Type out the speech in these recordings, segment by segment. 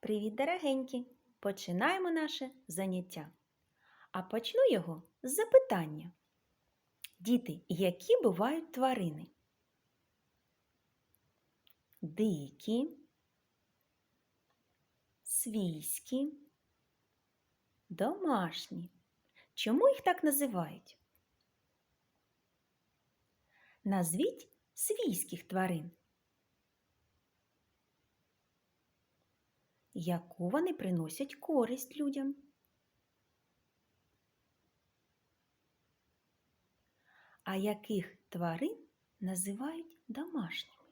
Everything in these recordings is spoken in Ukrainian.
Привіт, дорогенькі! Починаємо наше заняття. А почну його з запитання. Діти, які бувають тварини? Дикі, свійські, домашні. Чому їх так називають? Назвіть свійських тварин. Яку вони приносять користь людям. А яких тварин називають домашніми?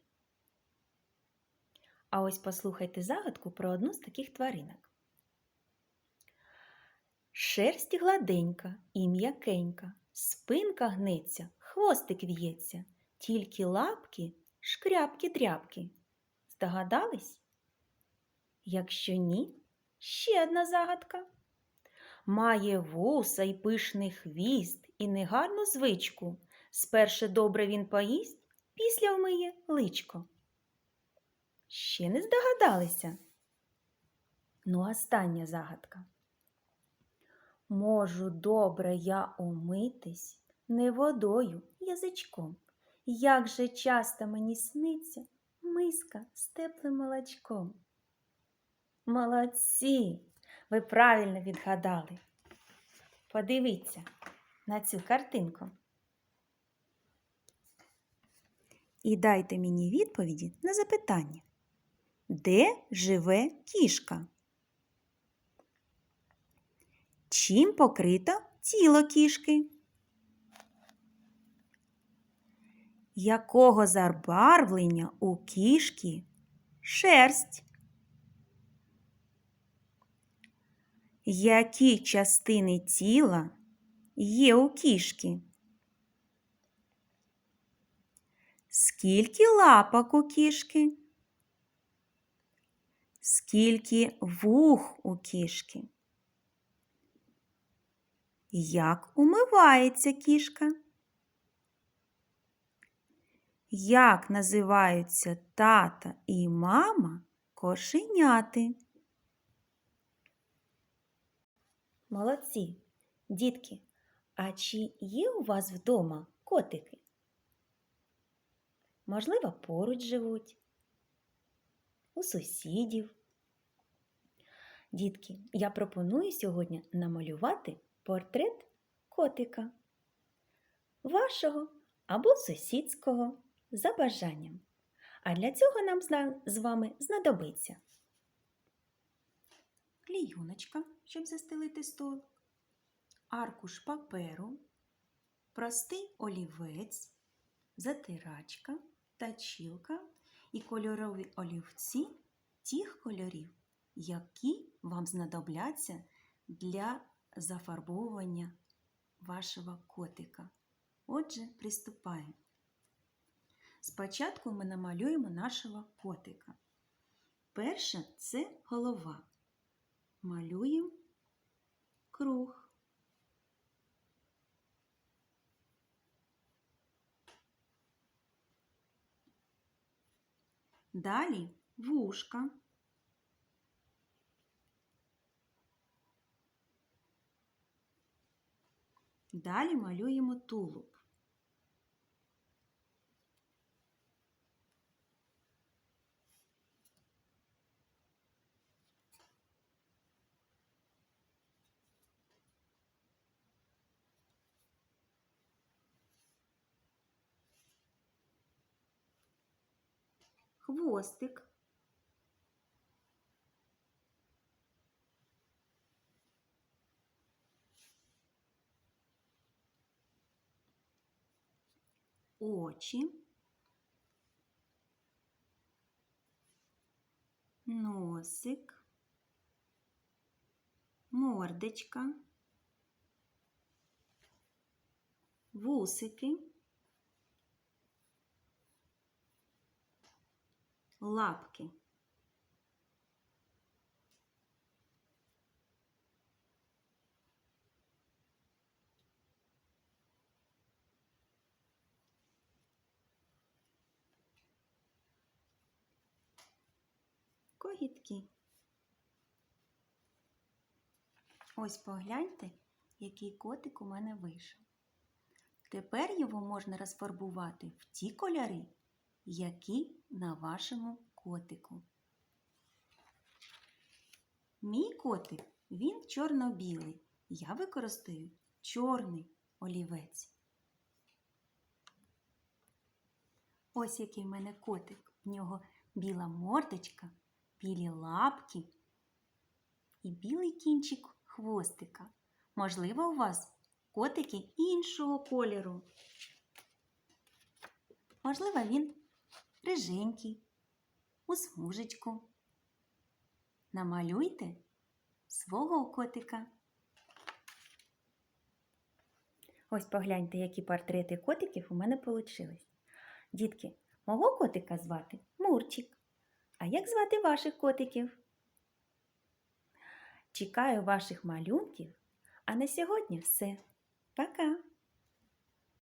А ось послухайте загадку про одну з таких тваринок. Шерсть гладенька і м'якенька, спинка гнеться, хвостик в'ється, тільки лапки, шкряпки-дряпки. Здогадались? Якщо ні, ще одна загадка. Має вуса й пишний хвіст і негарну звичку. Сперше добре він поїсть, після вмиє личко. Ще не здогадалися? Ну, остання загадка. Можу добре я умитись не водою, язичком. Як же часто мені сниться миска з теплим молочком. Молодці! Ви правильно відгадали. Подивіться на цю картинку. І дайте мені відповіді на запитання. Де живе кішка? Чим покрито тіло кішки? Якого забарвлення у кішки шерсть? Які частини тіла є у кішки? Скільки лапок у кішки? Скільки вух у кішки? Як умивається кішка? Як називаються тата і мама кошеняти? Молодці, дітки, а чи є у вас вдома котики? Можливо, поруч живуть, у сусідів. Дітки, я пропоную сьогодні намалювати портрет котика, вашого або сусідського за бажанням. А для цього нам з вами знадобиться клійоночка, щоб застелити стол, аркуш паперу, простий олівець, затирачка, тачілка і кольорові олівці тих кольорів, які вам знадобляться для зафарбовування вашого котика. Отже, приступаємо. Спочатку ми намалюємо нашого котика. Перше це голова малюємо круг. Далі вушка. Далі малюємо тулуб. Хвостик. Очі, носик, мордочка, вусики. Лапки. Когітки. Ось погляньте, який котик у мене вийшов. Тепер його можна розфарбувати в ті кольори, які на вашому котику. Мій котик, він чорно-білий. Я використаю чорний олівець. Ось який в мене котик. В нього біла мордочка, білі лапки і білий кінчик хвостика. Можливо, у вас котики іншого кольору. Можливо, він риженький, у смужечку. Намалюйте свого котика. Ось погляньте, які портрети котиків у мене вийшли. Дітки, мого котика звати Мурчик. А як звати ваших котиків? Чекаю ваших малюнків. А на сьогодні все. Пока!